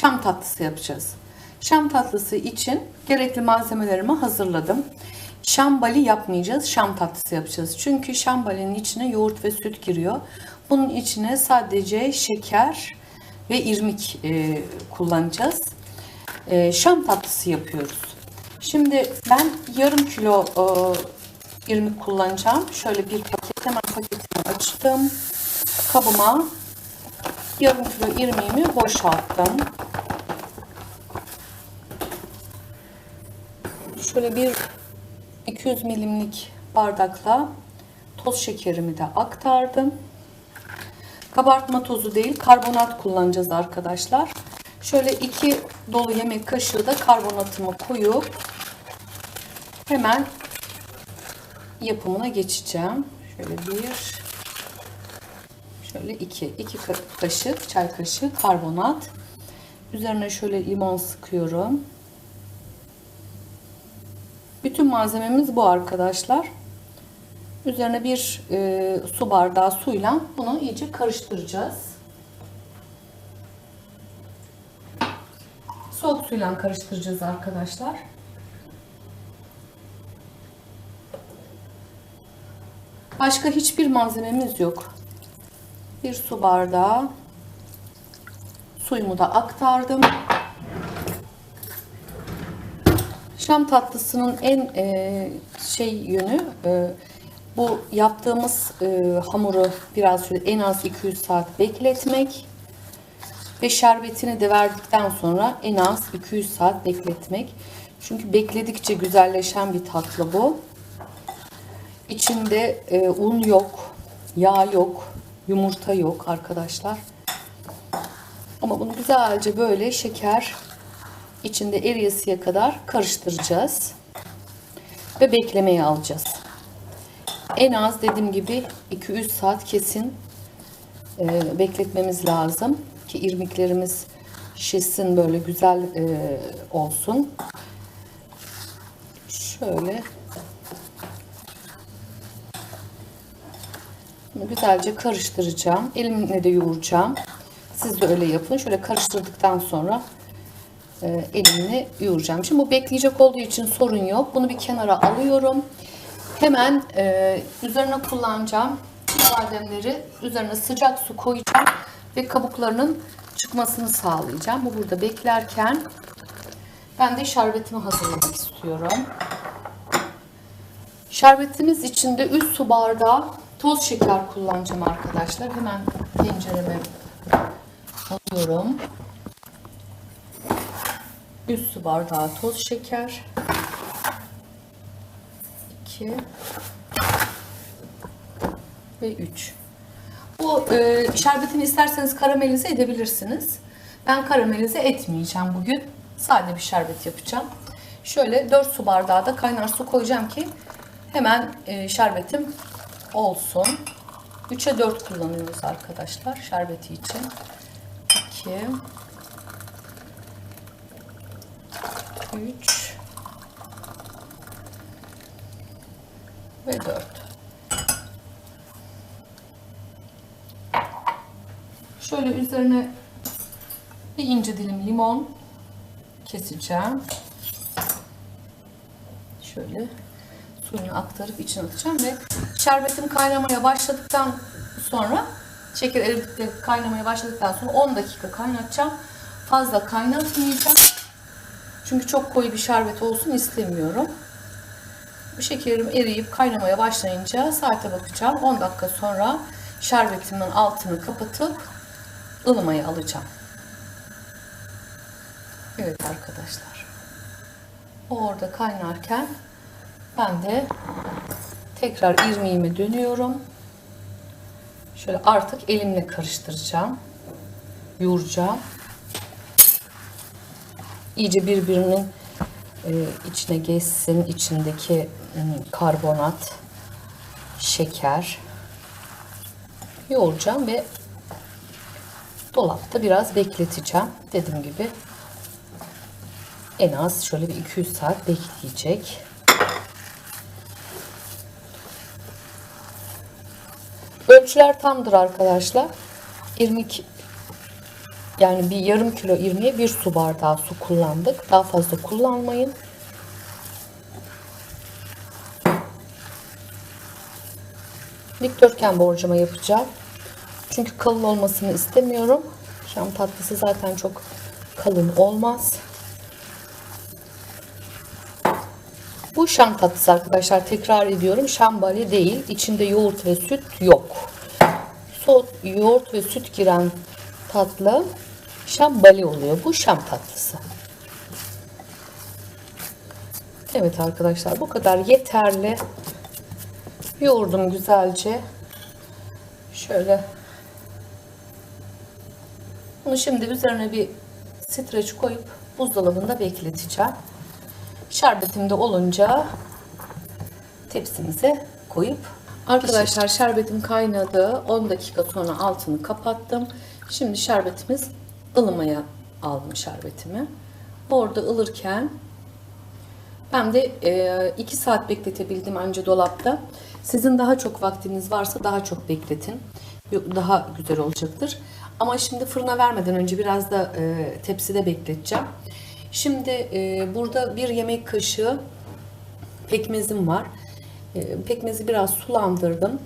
Şam tatlısı yapacağız. Şam tatlısı için gerekli malzemelerimi hazırladım. Şambali yapmayacağız, şam tatlısı yapacağız. Çünkü şambalinin içine yoğurt ve süt giriyor. Bunun içine sadece şeker ve irmik e, kullanacağız. E, şam tatlısı yapıyoruz. Şimdi ben yarım kilo e, irmik kullanacağım. Şöyle bir paket hemen paketini açtım. Kabıma yarım kilo irmiğimi boşalttım. Şöyle bir 200 milimlik bardakla toz şekerimi de aktardım. Kabartma tozu değil, karbonat kullanacağız arkadaşlar. Şöyle iki dolu yemek kaşığı da karbonatımı koyup hemen yapımına geçeceğim. Şöyle bir, şöyle iki, iki kaşık, çay kaşığı karbonat. Üzerine şöyle limon sıkıyorum. Bütün malzememiz bu arkadaşlar. Üzerine bir e, su bardağı suyla bunu iyice karıştıracağız. Soğuk suyla karıştıracağız arkadaşlar. Başka hiçbir malzememiz yok. Bir su bardağı suyumu da aktardım. Şam tatlısının en e, şey yönü e, bu yaptığımız e, hamuru biraz şöyle en az 200 saat bekletmek ve şerbetini de verdikten sonra en az 200 saat bekletmek. Çünkü bekledikçe güzelleşen bir tatlı bu. İçinde e, un yok, yağ yok, yumurta yok arkadaşlar. Ama bunu güzelce böyle şeker içinde eriyesiye kadar karıştıracağız. Ve beklemeye alacağız. En az dediğim gibi 2-3 saat kesin e, bekletmemiz lazım. Ki irmiklerimiz şişsin böyle güzel e, olsun. Şöyle Güzelce karıştıracağım. Elimle de yoğuracağım. Siz de öyle yapın. Şöyle karıştırdıktan sonra e, elimle yoğuracağım. Şimdi bu bekleyecek olduğu için sorun yok. Bunu bir kenara alıyorum. Hemen e, üzerine kullanacağım bademleri üzerine sıcak su koyacağım ve kabuklarının çıkmasını sağlayacağım. Bu burada beklerken ben de şerbetimi hazırlamak istiyorum. Şerbetimiz içinde 3 su bardağı toz şeker kullanacağım arkadaşlar. Hemen tencereme alıyorum. 3 su bardağı toz şeker. 2 ve 3. Bu e, şerbetini isterseniz karamelize edebilirsiniz. Ben karamelize etmeyeceğim bugün. Sade bir şerbet yapacağım. Şöyle 4 su bardağı da kaynar su koyacağım ki hemen e, şerbetim olsun. 3'e 4 kullanıyoruz arkadaşlar şerbeti için. 2 3 ve 4. Şöyle üzerine bir ince dilim limon keseceğim. Şöyle suyunu aktarıp içine atacağım ve şerbetim kaynamaya başladıktan sonra şeker eridikleri kaynamaya başladıktan sonra 10 dakika kaynatacağım. Fazla kaynatmayacağım. Çünkü çok koyu bir şerbet olsun istemiyorum. Bu şekerim eriyip kaynamaya başlayınca saate bakacağım. 10 dakika sonra şerbetimin altını kapatıp ılımaya alacağım. Evet arkadaşlar. O orada kaynarken ben de tekrar irmiğime dönüyorum. Şöyle artık elimle karıştıracağım. Yoğuracağım. İyice birbirinin e, içine geçsin. içindeki karbonat, şeker yoğuracağım ve dolapta biraz bekleteceğim. Dediğim gibi en az şöyle bir 200 saat bekleyecek. Ölçüler tamdır arkadaşlar. İrmik Yani bir yarım kilo irmiğe bir su bardağı su kullandık. Daha fazla kullanmayın. Dikdörtgen borcama yapacağım. Çünkü kalın olmasını istemiyorum. Şam tatlısı zaten çok kalın olmaz. Bu şam tatlısı arkadaşlar tekrar ediyorum. Şambali değil. İçinde yoğurt ve süt yok. Yoğurt ve süt giren tatlı şambali oluyor. Bu şam tatlısı. Evet arkadaşlar bu kadar yeterli. Yoğurdum güzelce. Şöyle. Bunu şimdi üzerine bir streç koyup buzdolabında bekleteceğim. Şerbetim de olunca tepsimize koyup Arkadaşlar şerbetim kaynadı. 10 dakika sonra altını kapattım. Şimdi şerbetimiz ılımaya aldım şerbetimi. Orada ılırken ben de 2 saat bekletebildim önce dolapta. Sizin daha çok vaktiniz varsa daha çok bekletin. Daha güzel olacaktır. Ama şimdi fırına vermeden önce biraz da e, tepside bekleteceğim. Şimdi e, burada bir yemek kaşığı pekmezim var. E, pekmezi biraz sulandırdım.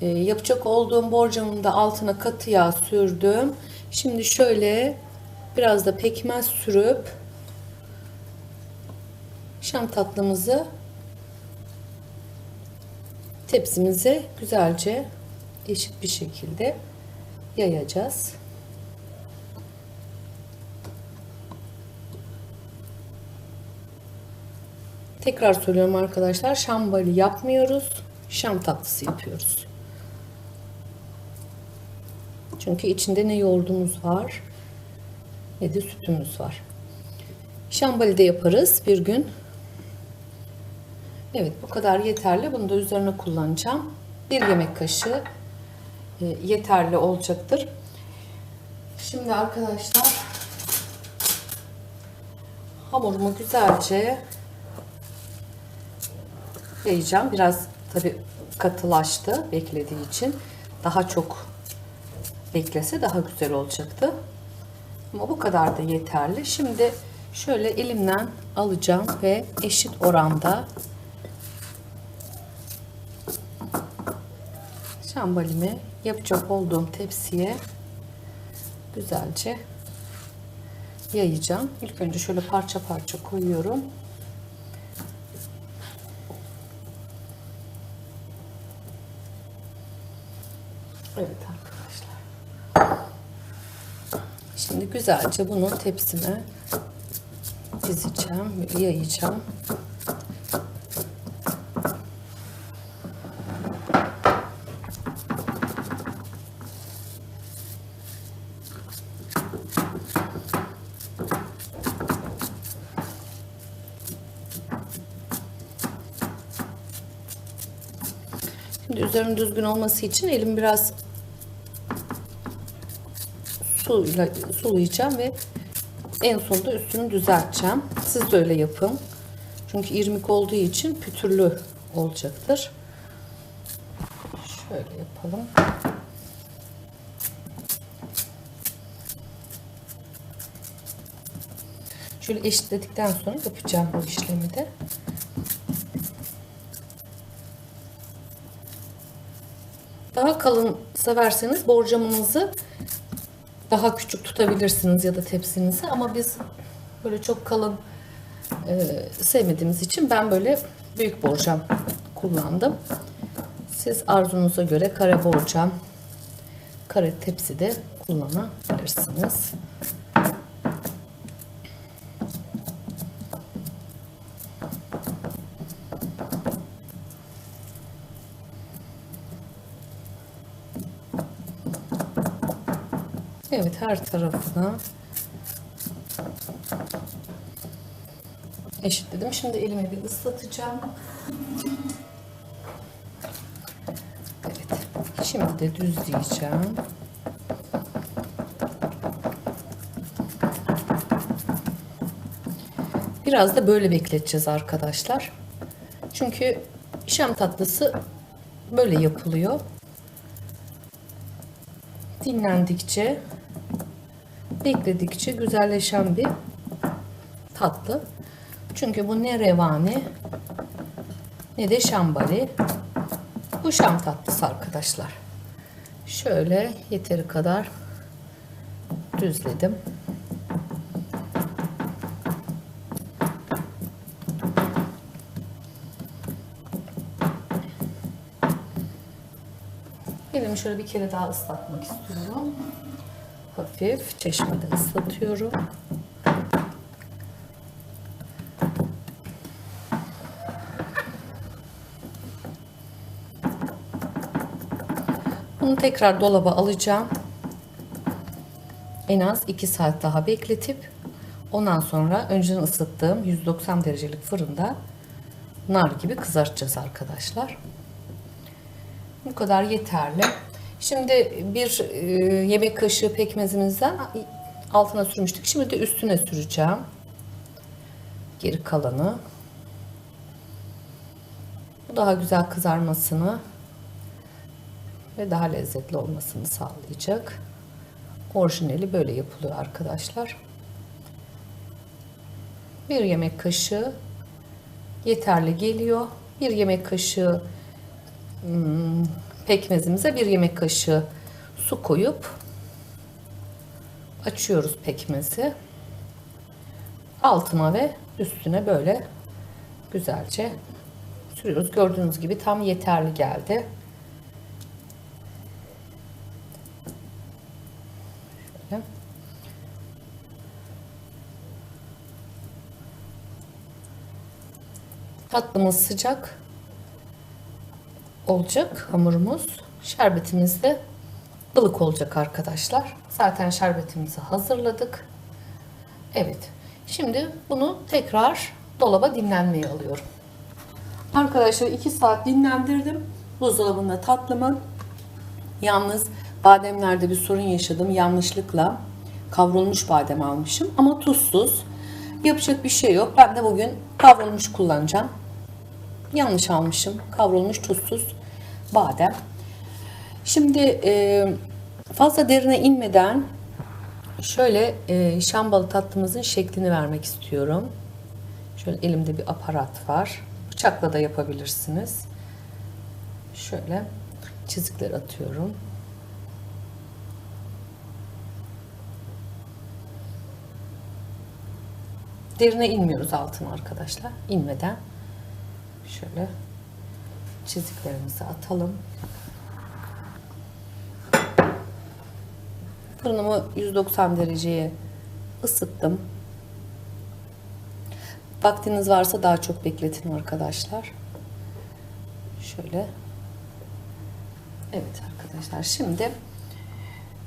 E, yapacak olduğum borcamın da altına katı yağ sürdüm. Şimdi şöyle biraz da pekmez sürüp şam tatlımızı tepsimize güzelce eşit bir şekilde yayacağız. Tekrar söylüyorum arkadaşlar. Şambali yapmıyoruz. Şam tatlısı yapıyoruz. Çünkü içinde ne yoğurdumuz var ne de sütümüz var. Şambali de yaparız bir gün. Evet bu kadar yeterli. Bunu da üzerine kullanacağım. Bir yemek kaşığı e, yeterli olacaktır. Şimdi arkadaşlar hamurumu güzelce yayacağım. Biraz tabi katılaştı beklediği için. Daha çok beklese daha güzel olacaktı. Ama bu kadar da yeterli. Şimdi şöyle elimden alacağım ve eşit oranda şambalimi yapacak olduğum tepsiye güzelce yayacağım. İlk önce şöyle parça parça koyuyorum. Evet arkadaşlar. Şimdi güzelce bunu tepsime dizeceğim, yayacağım. Şimdi üzerinin düzgün olması için elim biraz suyla sulayacağım ve en sonunda üstünü düzelteceğim. Siz de öyle yapın. Çünkü irmik olduğu için pütürlü olacaktır. Şöyle yapalım. Şöyle eşitledikten sonra yapacağım bu işlemi de. Daha kalın severseniz borcamınızı daha küçük tutabilirsiniz ya da tepsinizi ama biz böyle çok kalın e, sevmediğimiz için ben böyle büyük borcam kullandım. Siz arzunuza göre kare borcam, kare tepsi de kullanabilirsiniz. Her tarafına eşitledim. Şimdi elimi bir ıslatacağım. Evet. Şimdi de düzleyeceğim. Biraz da böyle bekleteceğiz arkadaşlar. Çünkü şam tatlısı böyle yapılıyor. Dinlendikçe bekledikçe güzelleşen bir tatlı. Çünkü bu ne revani ne de şambali. Bu şam tatlısı arkadaşlar. Şöyle yeteri kadar düzledim. Elimi şöyle bir kere daha ıslatmak istiyorum. Hafif çeşmede ıslatıyorum. Bunu tekrar dolaba alacağım. En az 2 saat daha bekletip ondan sonra önceden ısıttığım 190 derecelik fırında nar gibi kızartacağız arkadaşlar. Bu kadar yeterli. Şimdi bir e, yemek kaşığı pekmezimizden altına sürmüştük. Şimdi de üstüne süreceğim. Geri kalanı. Bu daha güzel kızarmasını ve daha lezzetli olmasını sağlayacak. Orijinali böyle yapılıyor arkadaşlar. Bir yemek kaşığı yeterli geliyor. Bir yemek kaşığı hmm, pekmezimize bir yemek kaşığı su koyup açıyoruz pekmezi. Altına ve üstüne böyle güzelce sürüyoruz. Gördüğünüz gibi tam yeterli geldi. Tatlımız sıcak olacak hamurumuz. Şerbetimiz de ılık olacak arkadaşlar. Zaten şerbetimizi hazırladık. Evet. Şimdi bunu tekrar dolaba dinlenmeye alıyorum. Arkadaşlar 2 saat dinlendirdim. Buzdolabında tatlımı. Yalnız bademlerde bir sorun yaşadım. Yanlışlıkla kavrulmuş badem almışım ama tuzsuz. Yapacak bir şey yok. Ben de bugün kavrulmuş kullanacağım. Yanlış almışım. Kavrulmuş tuzsuz badem. Şimdi e, fazla derine inmeden şöyle e, şambalı tatlımızın şeklini vermek istiyorum. Şöyle elimde bir aparat var. Bıçakla da yapabilirsiniz. Şöyle çizikler atıyorum. Derine inmiyoruz altına arkadaşlar. İnmeden şöyle çiziklerimizi atalım. Fırınımı 190 dereceye ısıttım. Vaktiniz varsa daha çok bekletin arkadaşlar. Şöyle. Evet arkadaşlar şimdi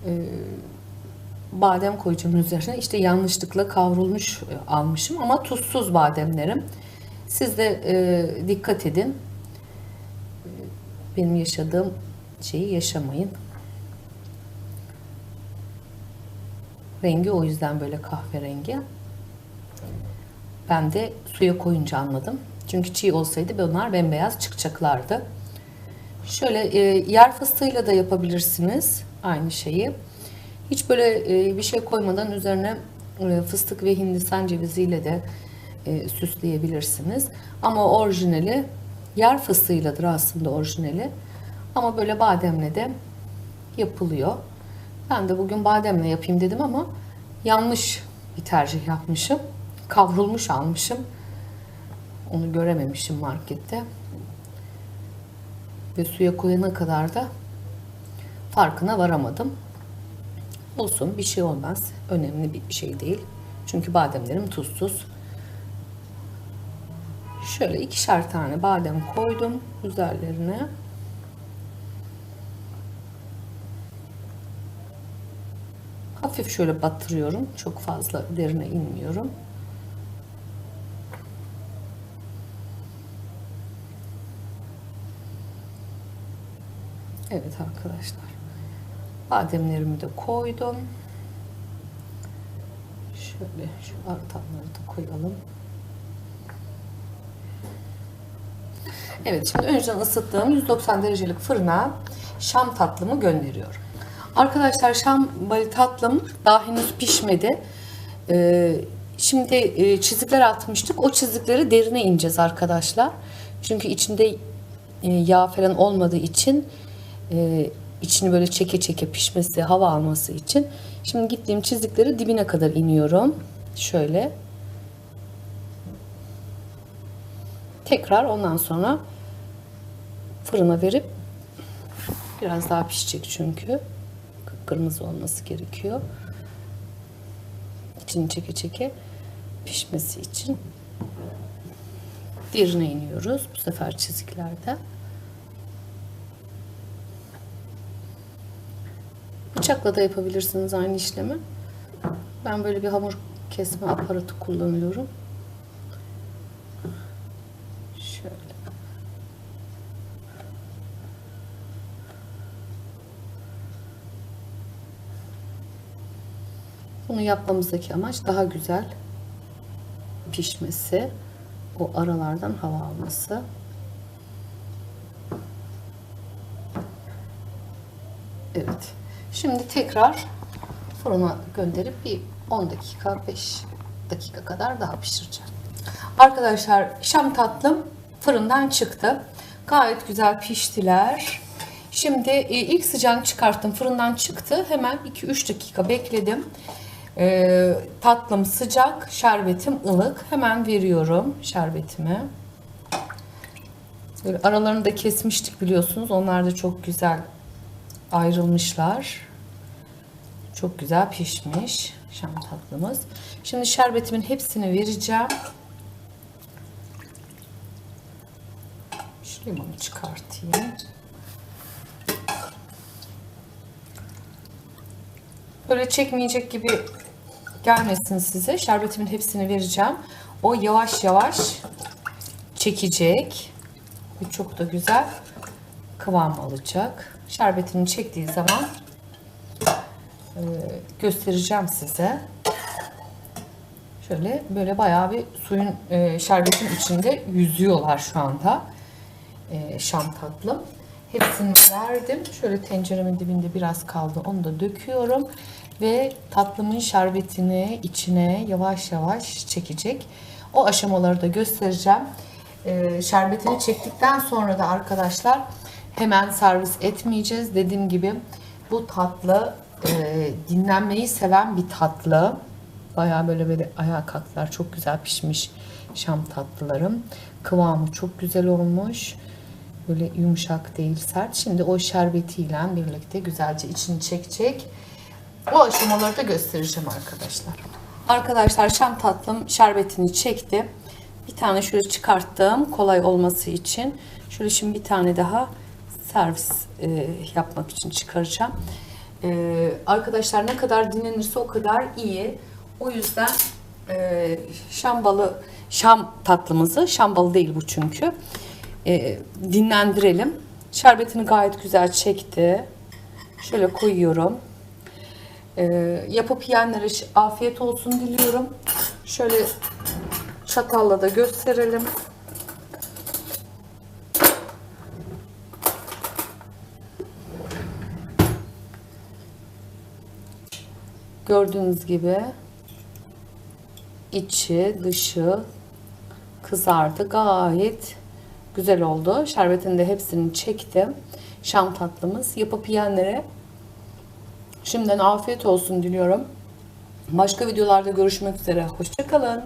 e, badem koyacağım üzerine. İşte yanlışlıkla kavrulmuş e, almışım ama tuzsuz bademlerim. Siz de e, dikkat edin. Benim yaşadığım şeyi yaşamayın. Rengi o yüzden böyle kahverengi. Ben de suya koyunca anladım. Çünkü çiğ olsaydı bunlar bembeyaz çıkacaklardı. Şöyle e, yer fıstığıyla da yapabilirsiniz aynı şeyi. Hiç böyle e, bir şey koymadan üzerine e, fıstık ve hindistan ceviziyle de e, süsleyebilirsiniz. Ama orijinali yer fıstığıyladır aslında orijinali. Ama böyle bademle de yapılıyor. Ben de bugün bademle yapayım dedim ama yanlış bir tercih yapmışım. Kavrulmuş almışım. Onu görememişim markette. Ve suya koyana kadar da farkına varamadım. Olsun bir şey olmaz. Önemli bir şey değil. Çünkü bademlerim tuzsuz. Şöyle ikişer tane badem koydum üzerlerine. Hafif şöyle batırıyorum. Çok fazla derine inmiyorum. Evet arkadaşlar. Bademlerimi de koydum. Şöyle şu artanları da koyalım. Evet şimdi önceden ısıttığım 190 derecelik fırına şam tatlımı gönderiyorum. Arkadaşlar şambali tatlım daha henüz pişmedi. Ee, şimdi e, çizikler atmıştık. O çizikleri derine ineceğiz arkadaşlar. Çünkü içinde e, yağ falan olmadığı için e, içini böyle çeke çeke pişmesi, hava alması için. Şimdi gittiğim çizikleri dibine kadar iniyorum. Şöyle. Tekrar ondan sonra fırına verip biraz daha pişecek çünkü. Kırmızı olması gerekiyor. İçini çeke çeke pişmesi için derine iniyoruz. Bu sefer çiziklerde. Bıçakla da yapabilirsiniz aynı işlemi. Ben böyle bir hamur kesme aparatı kullanıyorum. Şöyle. Bunu yapmamızdaki amaç daha güzel pişmesi, o aralardan hava alması. Evet. Şimdi tekrar fırına gönderip bir 10 dakika 5 dakika kadar daha pişireceğim. Arkadaşlar şam tatlım fırından çıktı. Gayet güzel piştiler. Şimdi e, ilk sıcağını çıkarttım. Fırından çıktı. Hemen 2-3 dakika bekledim. E, tatlım sıcak, şerbetim ılık. Hemen veriyorum şerbetimi. Böyle aralarını da kesmiştik biliyorsunuz. Onlar da çok güzel ayrılmışlar. Çok güzel pişmiş şam tatlımız. Şimdi şerbetimin hepsini vereceğim. Şu limonu çıkartayım. Böyle çekmeyecek gibi gelmesin size. Şerbetimin hepsini vereceğim. O yavaş yavaş çekecek. Ve çok da güzel kıvam alacak. Şerbetini çektiği zaman e, göstereceğim size. Şöyle böyle bayağı bir suyun e, şerbetin içinde yüzüyorlar şu anda. E, şam tatlım. Hepsini verdim. Şöyle tenceremin dibinde biraz kaldı. Onu da döküyorum. Ve tatlımın şerbetini içine yavaş yavaş çekecek. O aşamaları da göstereceğim. E, şerbetini çektikten sonra da arkadaşlar hemen servis etmeyeceğiz. Dediğim gibi bu tatlı e, dinlenmeyi seven bir tatlı. Bayağı böyle böyle ayağa kalktılar. Çok güzel pişmiş şam tatlılarım. Kıvamı çok güzel olmuş. Böyle yumuşak değil sert. Şimdi o şerbetiyle birlikte güzelce içini çekecek. O aşamaları da göstereceğim arkadaşlar. Arkadaşlar şam tatlım şerbetini çekti. Bir tane şöyle çıkarttım kolay olması için. Şöyle şimdi bir tane daha servis e, yapmak için çıkaracağım. E, arkadaşlar ne kadar dinlenirse o kadar iyi. O yüzden e, şam balı, şam tatlımızı, şam balı değil bu çünkü, e, dinlendirelim. Şerbetini gayet güzel çekti. Şöyle koyuyorum. E, yapıp yiyenlere afiyet olsun diliyorum. Şöyle çatalla da gösterelim. Gördüğünüz gibi içi dışı kızardı. Gayet güzel oldu. Şerbetin de hepsini çektim. Şam tatlımız. Yapıp yiyenlere şimdiden afiyet olsun diliyorum. Başka videolarda görüşmek üzere. Hoşçakalın.